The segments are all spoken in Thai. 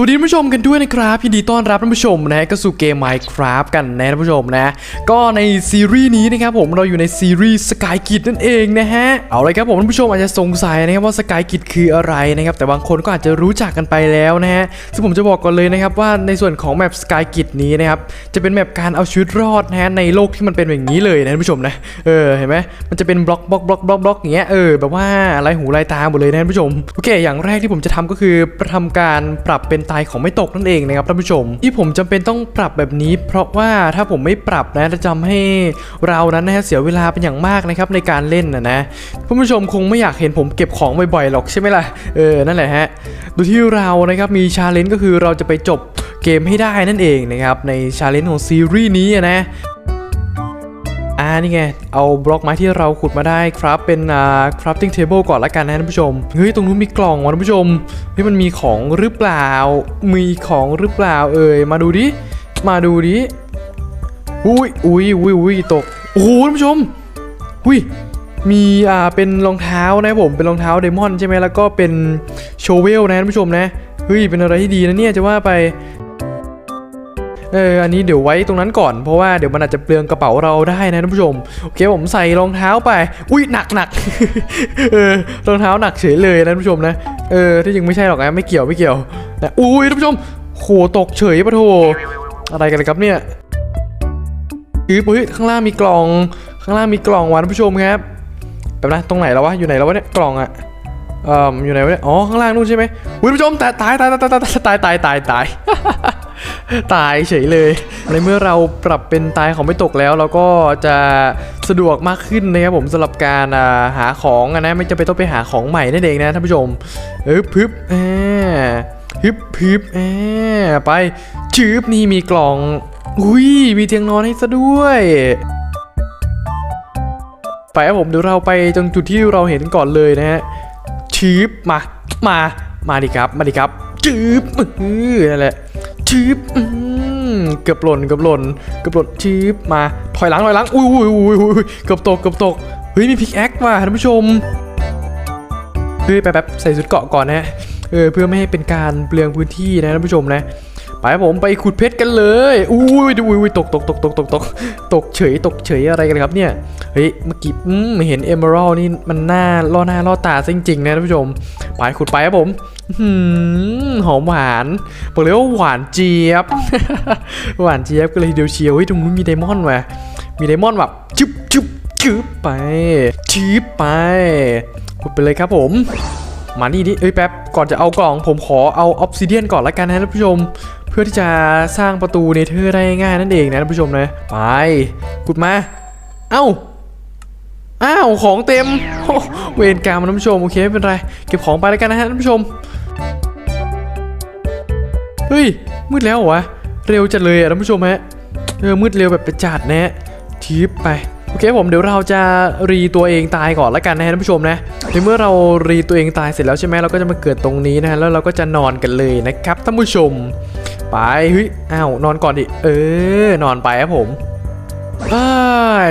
สวัสดีท่านผู้ชมกันด้วยนะครับยินดีต้อนรับท่านผู้ชมนะก็สู่เกม Minecraft กันนะท่านผู้ชมนะ ก็ในซีรีส์นี้นะครับผมเราอยู่ในซีรีส์สกายกิดนั่นเองนะฮะเอาเลยครับผมท่านผู้ชมอาจจะสงสัยนะครับว่าสกายกิดคืออะไรนะครับแต่บางคนก็อาจจะรู้จักกันไปแล้วนะฮะซึ่งผมจะบอกก่อนเลยนะครับว่าในส่วนของแมปสกายกิดนี้นะครับจะเป็นแมปการเอาชีวิตรอดนะฮะในโลกที่มันเป็นอย่างนี้เลยนะท่านผู้ชมนะเออเห็นไหมมันจะเป็นบล็อกบล็อกบล็อกบล็อกบล็อกอย่างเงี้ยเออแบบว่าลายหูลายตาหมดเลยนะท่านผู้ชมโอเค อย่างแรกที่ผมจะทำก็คือทำการปรับเป็นตายของไม่ตกนั่นเองนะครับท่านผู้ชม ที่ผมจำเป็นต้องปรับแบบนี้ เพราะว่าถ้าผมไม่ปรับนะจะทำให้เรานั้นนะฮะเสียเวลาเป็นอย่างมากนะครับในการเล่นนะนะท่านผู้ชมคงไม่อยากเห็นผมเก็บของบ่อยๆหรอกใช่ไหมล่ะเออนั่นแหละฮะดูที่เรานะครับมีชาเลนจ์ก็คือเราจะไปจบเกมให้ได้นั่นเองนะครับในชาเลนจ์ของซีรีส์นี้นะ นี่ไง เอาบล็อกไม้ที่เราขุดมาได้ครับเป็นอ่า crafting table ก่อนละกันนะท่านผู้ชม เฮ้ย ตรงนู้นมีกล่องว่ะท่านผู้ชมเฮ้ยมันมีของหรือเปล่า มีของหรือเปล่าเอ่ย มาดูดิ มาดูดิ อุ้ยอุ้ยอุ้ยอุ้ยตก โอ้โหท่านผู้ชม อุ้ยมีอ่าเป็นรองเท้านะผม เป็นรองเท้าเดมอนใช่ไหมแล้วก็เป็นโชเวลนะท่านผู้ชมนะ เฮ้ย เป็นอะไรที่ดีนะเนี่ยจะว่าไป เอออันนี้เดี๋ยวไว้ตรงนั้นก่อนเพราะว่าเดี๋ยวมันอาจจะเปลืองกระเป๋าเราได้นะท่านผู้ชมโอเคผมใส่รองเท้าไป อุ้ยหนักหนักเออรองเท้าหนักเฉยเลยนะท่านผู้ชมนะเออที่จริงไม่ใช่หรอกนะไม่เกี่ยวไม่เกี่ยวนะอุ้ยท่านผู้ชมโหตกเฉยปะโถอะไรกันครับเนี่ยอือเฮ้ยข้างล่างมีกล่อง ข้างล่างมีกล่องว่ะท่านผู้ชมครับแบบนะตรงไหนแล้ววะอยู่ไหนแล้ววะเนี่ยกล่องอะเอ่ออยู่ไหนวะเนี่ยอ๋อข้างล่างนู่นใช่ไหมอุ้ยท่านผู้ชมตายตายตายตายตายตายตายตาย ตายเฉยเลย ในเมื่อเราปรับเป็นตายของไม่ตกแล้ว เราก็จะสะดวกมากขึ้นนะครับผมสำหรับการาหาของนะไม่จำเป็นต้องไปหาของใหม่นั่นเองนะท่านผู้ชมเออพึบอ่าฮึบพึบอ่าไปชืบนี่มีกล่องอุ้ยมีเตียงนอนให้ซะด้วยไปครับผมเดี๋ยวเราไปตรงจุดที่เราเห็นก่อนเลยนะฮะชืบมา มา มาดิครับ มาดิครับชืบอือนั่นแหละ ชืบเกือบหล่นเกือบหล่นเกือบหล่นชืบมาถอยหลังถอยหลังอุ้ยอุ้ยอุ้ยอุ้ยเกือบตกเกือบตกเฮ้ยมีพิกแอคว่ะท่านผู้ชมเฮ้ยไปแบบใส่ชุดเกาะก่อนนะเออเพื่อไม่ให้เป็นการเปลืองพื้นที่นะท่านผู้ชมนะไปครับผมไปขุดเพชรกันเลยอุ้ยดูอุ้ยตกตกตกตกตกตกตกเฉยตกเฉยอะไรกันครับเนี่ยเฮ้ยเมื่อกี้อืมเห็นเอเมอรัลนี่มันหน้าล่อหน้าล่อตาจริงๆนะท่านผู้ชมไปขุดไปครับผม หอมหวานบอกเลยว่าหวานเจี๊ยบ หวานเจี๊ยบก็เลยเดียวเชียวเฮ้ยตรงนู้นมีไดมอนด์ว่ะมีไดมอนด์แบบชึบชึบชึบไปชึบไปขุดไปเลยครับผม มานี่ดิเอ้ยแป๊บก่อนจะเอากล่อง ผมขอเอาออฟซิเดียนก่อนละกันนะท่านผู้ชม เพื่อที่จะสร้างประตูเนเธอร์ได้ง่ายนั่นเองนะท่านผู้ชมนะไปขุดมา เอ้าอ้าวของเต็มเวรกรรมนะท่านผู้ชมโอเคไม่เป็นไรเก็บของไปแล้วกันนะฮะท่านผู้ชม เฮ้ย มืดแล้ววะ เร็วจัดเลยอะท่านผู้ชมฮะ เออ มืดเร็วแบบประจัดนะฮะทิปไปโอเคผมเดี๋ยวเราจะรีตัวเองตายก่อนละกันนะฮะท่านผู้ชมนะในเมื่อเรารีตัวเองตายเสร็จแล้วใช่ไหมเราก็จะมาเกิดตรงนี้นะฮะแล้วเราก็จะนอนกันเลยนะครับท่านผู้ชม ไปเฮ้ยอ้าวนอนก่อนดิเออนอนไปครับผม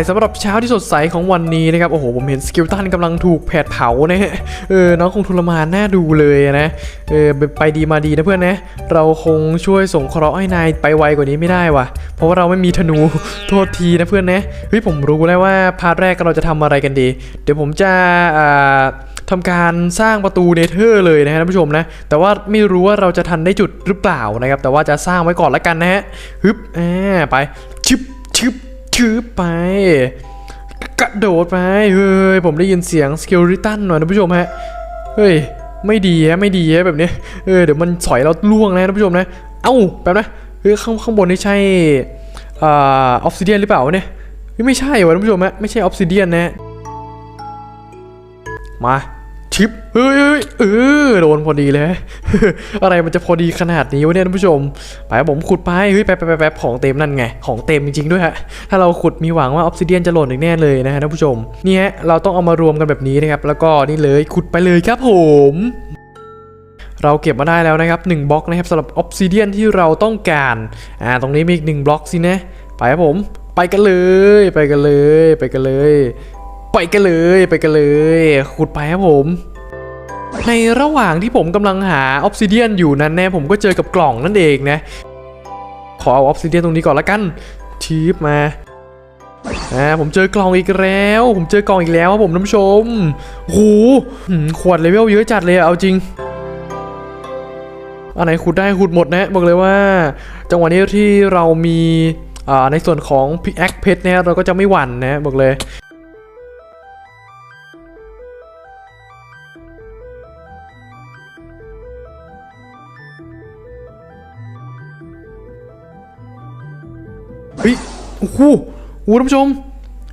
สำหรับเช้าที่สดใสของวันนี้นะครับ โอ้โห ผมเห็นสกิลตันกำลังถูกแผดเผานะฮะเออ น้องคงทรมานน่าดูเลยนะ เออ ไปดีมาดีนะเพื่อนนะ เราคงช่วยส่งเคราะห์ให้นายไปไวกว่านี้ไม่ได้ว่ะ เพราะว่าเราไม่มีธนู โทษทีนะเพื่อนนะ เฮ้ย ผมรู้แล้วว่าพาร์ทแรกเราจะทำอะไรกันดี เดี๋ยวผมจะอ่าทำการสร้างประตูเนเธอร์เลยนะฮะท่านผู้ชมนะ แต่ว่าไม่รู้ว่าเราจะทันได้จุดหรือเปล่านะครับ แต่ว่าจะสร้างไว้ก่อนละกันนะฮะ ฮึบ อ่า ไปชึบชึบ ชืบไป กระโดดไป เฮ้ย ผมได้ยินเสียงสกิลริตันหน่อยท่านผู้ชมฮะ เฮ้ย ไม่ดีฮะ ไม่ดีฮะแบบนี้เออเดี๋ยวมันสอยเราล่วงนะท่านผู้ชมนะ เอ้าแบบนะเฮ้ยข้างข้างบนนี่ใช่อ่าออฟซิเดียนหรือเปล่าเนี่ยเฮ้ยไม่ใช่วะท่านผู้ชมฮะ ไม่ใช่ออฟซิเดียนนะ มา ชิปเฮ้ยเฮ้ยเออโดนพอดีเลย อะไรมันจะพอดีขนาดนี้วะเนี่ยท่านผู้ชม ไปครับผมขุดไปเฮ้ยแป๊บแป๊บแป๊บแป๊บของเต็มนั่นไง ของเต็มจริงๆด้วยฮะ ถ้าเราขุดมีหวังว่าออฟซิเดียนจะหล่นอีกแน่เลยนะฮะท่านผู้ชม นี่ฮะเราต้องเอามารวมกันแบบนี้นะครับ แล้วก็นี่เลยขุดไปเลยครับผมเราเก็บมาได้แล้วนะครับ1บล็อกนะครับสำหรับออฟซิเดียนที่เราต้องการอ่าตรงนี้มีอีก1บล็อกสินะ ไปครับผม ไปกันเลย ไปกันเลย ไปกันเลย ไปกันเลยไปกันเลย ขุดไปครับผม ในระหว่างที่ผมกำลังหาออ s ซิเดียนอยู่นั้นแน่ผมก็เจอกับกล่องนั่นเองนะ ขอเอาออ s ซิเดียนตรงนี้ก่อนละกันชีบมาอ่าผมเจอกล่องอีกแล้ว ผมเจอกล่องอีกแล้วครับผมท่านผู้ชมโอ้โหขวดเลเวลเยอะจัดเลยอะเอาจริงอันไหนขุดได้ขุดหมดนะบอกเลยว่า จังหวะนี้ที่เรามีอ่าในส่วนของพิกแอคเพชรเนี่ยเราก็จะไม่หวั่นนะบอกเลย หโอ้โหท่านผู้ชม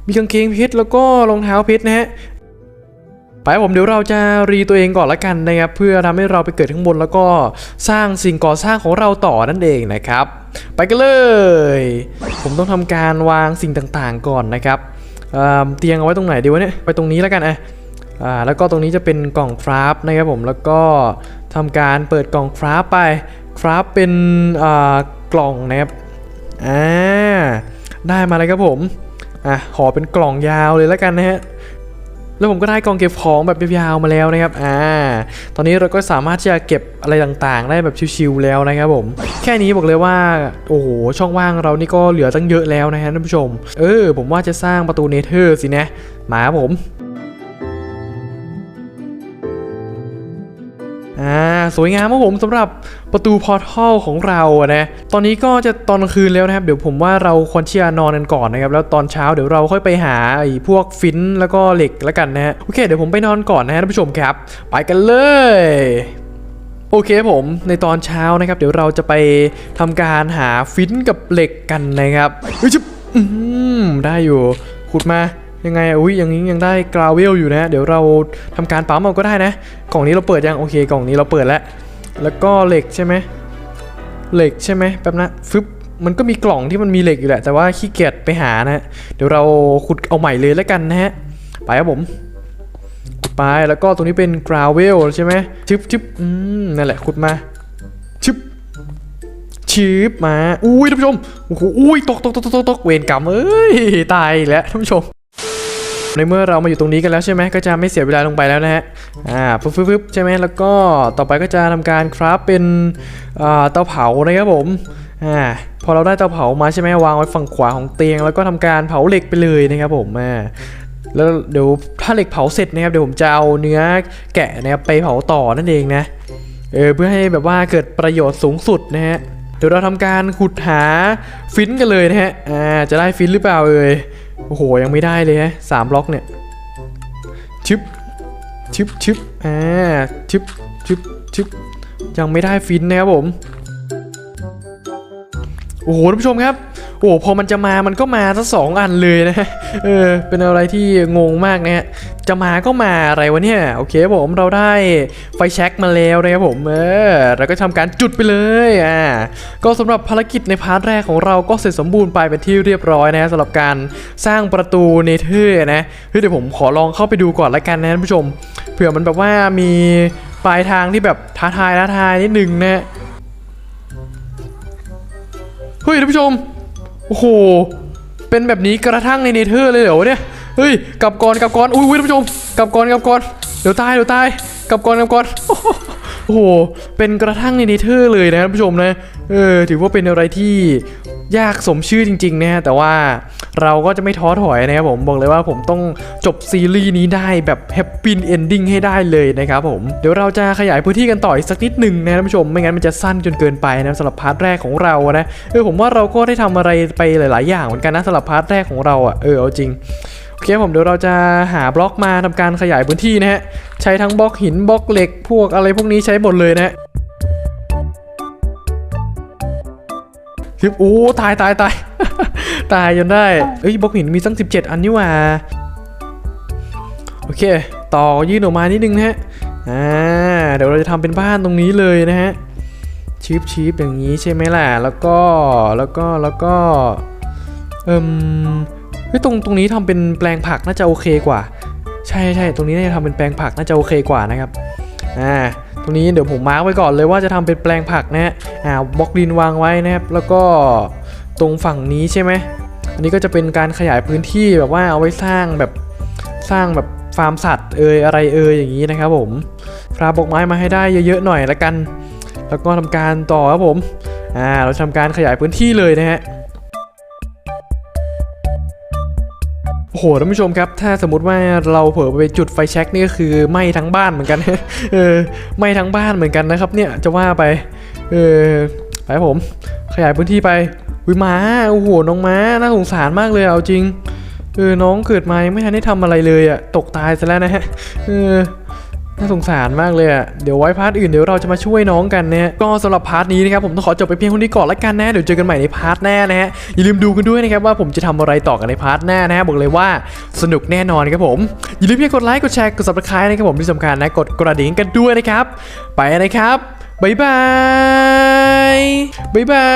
มีกางเกงเพชรแล้วก็รองเท้าเพชรนะฮะไปผมเดี๋ยวเราจะรีตัวเองก่อนละกันนะครับเพื่อทำให้เราไปเกิดข้างบนแล้วก็สร้างสิ่งก่อสร้างของเราต่อนั่นเองนะครับ ไปกันเลย ผมต้องทำการวางสิ่งต่างๆก่อนนะครับเเตียงเอาไว้ตรงไหนดีวะเนี่ยไปตรงนี้แล้วกันอะอ่าแล้วก็ตรงนี้จะเป็นกล่องคราฟนะครับผมแล้วก็ทำการเปิดกล่องคราฟไปคราฟเป็นอ่ากล่องนะครับอ่า ได้มาเลยครับผม อะขอเป็นกล่องยาวเลยแล้วกันนะฮะแล้วผมก็ได้กล่องเก็บของแบบยาวๆมาแล้วนะครับ อ่า ตอนนี้เราก็สามารถที่จะเก็บอะไรต่างๆ ได้แบบชิวๆแล้วนะครับผม แค่นี้บอกเลยว่า โอ้โห ช่องว่างเรานี่ก็เหลือตั้งเยอะแล้วนะฮะท่านผู้ชม เออ ผมว่าจะสร้างประตูเนเธอร์สินะ มาครับผม อ่าสวยงามครับผมสำหรับประตูพอร์ทัลของเราอะนะตอนนี้ก็จะตอนกลางคืนแล้วนะครับเดี๋ยวผมว่าเราควรที่จะนอนกันก่อนนะครับแล้วตอนเช้าเดี๋ยวเราค่อยไปหาไอ้พวกฟินแล้วก็เหล็กแล้วกันนะฮะโอเคเดี๋ยวผมไปนอนก่อนนะฮะท่านผู้ชมครับ ไปกันเลยโอเคผมในตอนเช้านะครับ เดี๋ยวเราจะไปทำการหาฟินกับเหล็กกันนะครับเฮ้ยชิบอืมได้อยู่ขุดมายังไงอะอุ้ยอย่างนี้ยังได้กราวเวลอยู่นะ เดี๋ยวเราทำการปั๊มเอาก็ได้นะ กล่องนี้เราเปิดยังโอเค กล่องนี้เราเปิดแล้ว แล้วก็เหล็กใช่ไหมเหล็กใช่ไหมแป๊บนะฟึบมันก็มีกล่องที่มันมีเหล็กอยู่แหละแต่ว่าขี้เกียจไปหานะฮะเดี๋ยวเราขุดเอาใหม่เลยแล้วกันนะฮะไปครับผมไปแล้วก็ตรงนี้เป็นกราวเวลใช่ไหมชึบชึบอืมนั่นแหละขุดมาชึบชืบมา อุ้ยท่านผู้ชม โอ้โห อุ้ย ตกตกตกตกตกเวรกรรมเอ้ย ตายแล้วท่านผู้ชม ในเมื่อเรามาอยู่ตรงนี้กันแล้วใช่ไหมก็จะไม่เสียเวลาลงไปแล้วนะฮะอ่าปึ๊บปึ๊บปึ๊บใช่ไหมแล้วก็ต่อไปก็จะทำการคราฟเป็นอ่าเตาเผานะครับผมอ่าพอเราได้เตาเผามาใช่ไหมวางไว้ฝั่งขวาของเตียง แล้วก็ทำการเผาเหล็กไปเลยนะครับผมอ่าแล้วเดี๋ยวถ้าเหล็กเผาเสร็จนะครับเดี๋ยวผมจะเอาเนื้อแกะนะครับไปเผาต่อนั่นเองนะเออเพื่อให้แบบว่าเกิดประโยชน์สูงสุดนะฮะเดี๋ยวเราทำการขุดหาฟินกันเลยนะฮะอ่าจะได้ฟินหรือเปล่าเอ่ย โอ้โห ยังไม่ได้เลยฮะสามล็อกเนี่ยชึบชึบชึบอ่าชึบชึบชึบยังไม่ได้ฟินนะครับผม โอ้โหท่านผู้ชมครับ อ้พอมันจะมามันก็มาทั้งสองอันเลยนะเออเป็นอะไรที่งงมากนะฮะจะมาก็มาอะไรวะเนี่ยโอเคผมเราได้ไฟแช็กมาแล้วนะครับผมเออเราก็ทำการจุดไปเลยอ่าก็สำหรับภารกิจในพาร์ทแรกของเราก็เสร็จสมบูรณ์ไปเป็นที่เรียบร้อยนะสำหรับการสร้างประตูเนเธอร์นะเฮ้ยเดี๋ยวผมขอลองเข้าไปดูก่อนละกันนะท่านผู้ชมเผื่อมันแบบว่ามีปลายทางที่แบบท้าทายท้าทายนิดนึงนะเฮ้ยท่านผู้ชม โอ้โห เป็นแบบนี้กระทั่งในเนเธอร์เลยเหรอวเนี่ย เฮ้ย กลับก่อนกลับก่อน อุ้ยท่านผู้ชม กลับก่อนกลับก่อน เดี๋ยวตายเดี๋ยวตาย กลับก่อนกลับก่อน โอ้โห เป็นกระทั่งในเนเธอร์เลยนะท่านผู้ชมนะ เออ ถือว่าเป็นอะไรที่ ยากสมชื่อจริงๆนะฮะแต่ว่าเราก็จะไม่ท้อถอยนะครับผมบอกเลยว่าผมต้องจบซีรีส์นี้ได้แบบแฮปปี้เอนดิ้งให้ได้เลยนะครับผมเดี๋ยวเราจะขยายพื้นที่กันต่ออีกสักนิดหนึ่งนะท่านผู้ชมไม่งั้นมันจะสั้นจนเกินไปนะสำหรับพาร์ทแรกของเรานะเออผมว่าเราก็ได้ทำอะไรไปหลาย ๆ อย่างเหมือนกันนะสำหรับพาร์ทแรกของเราอะเออเอาจริงโอเคผมเดี๋ยวเราจะหาบล็อกมาทำการขยายพื้นที่นะฮะใช้ทั้งบล็อกหินบล็อกเหล็กพวกอะไรพวกนี้ใช้หมดเลยนะ ฮะคือโอ้ตายตายตายตายจนได้เอ้ยบล็อกหินมีตั้ง 17 อันนี่ว่าโอเค ต่อยื่นออกมานิดนึงนะฮะอ่าเดี๋ยวเราจะทำเป็นบ้านตรงนี้เลยนะฮะชีฟชีฟอย่างนี้ใช่ไหมล่ะ แล้วก็แล้วก็แล้วก็เอิมเฮ้ยตรงตรงนี้ทำเป็นแปลงผักน่าจะโอเคกว่า ใช่ใช่ตรงนี้น่าจะทำเป็นแปลงผักน่าจะโอเคกว่านะครับอ่า ตรงนี้เดี๋ยวผมมาร์กไว้ก่อนเลยว่าจะทำเป็นแปลงผักนะฮะอ่าบล็อกดินวางไว้นะครับแล้วก็ตรงฝั่งนี้ใช่ไหมอันนี้ก็จะเป็นการขยายพื้นที่แบบว่าเอาไว้สร้างแบบสร้างแบบฟาร์มสัตว์เอยอะไรเอยอย่างนี้นะครับผมคราบกไม้มาให้ได้เยอะๆหน่อยละกัน แล้วก็ทำการต่อครับผมอ่าเราทำการขยายพื้นที่เลยนะฮะ หท่านผู้ชมครับ ถ้าสมมติว่าเราเผลอไปจุดไฟแช็กนี่ก็คือไหม้ทั้งบ้านเหมือนกันเออไหม้ทั้งบ้านเหมือนกันนะครับ เนี่ยจะว่าไปเออไปผม ขยายพื้นที่ไปวิม้าโอ้โหน้องม้าน่าสงสารมากเลยเอาจริงเออน้องเกิดมาไม่ทันได้ทำอะไรเลยอะตกตายซะแล้วนะฮะเออ น่าสงสารมากเลยอะเดี๋ยวไว้พาร์ทอื่นเดี๋ยวเราจะมาช่วยน้องกันนะก็สำหรับพาร์ทนี้นะครับผมต้องขอจบไปเพียงเท่านี้ก่อนละกันนะเดี๋ยวเจอกันใหม่ในพาร์ทหน้านะฮะอย่าลืมดูกันด้วยนะครับว่าผมจะทำอะไรต่อกันในพาร์ทหน้านะฮะบอกเลยว่าสนุกแน่นอนครับผมอย่าลืมกดไลค์กดแชร์กด subscribe นะครับผมที่สำคัญนะกดกระดิ่งกันด้วยนะครับ ไปนะครับบายบายบายบา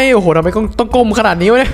ยโอ้โหทำไมต้องต้องก้มขนาดนี้วะเนี่ย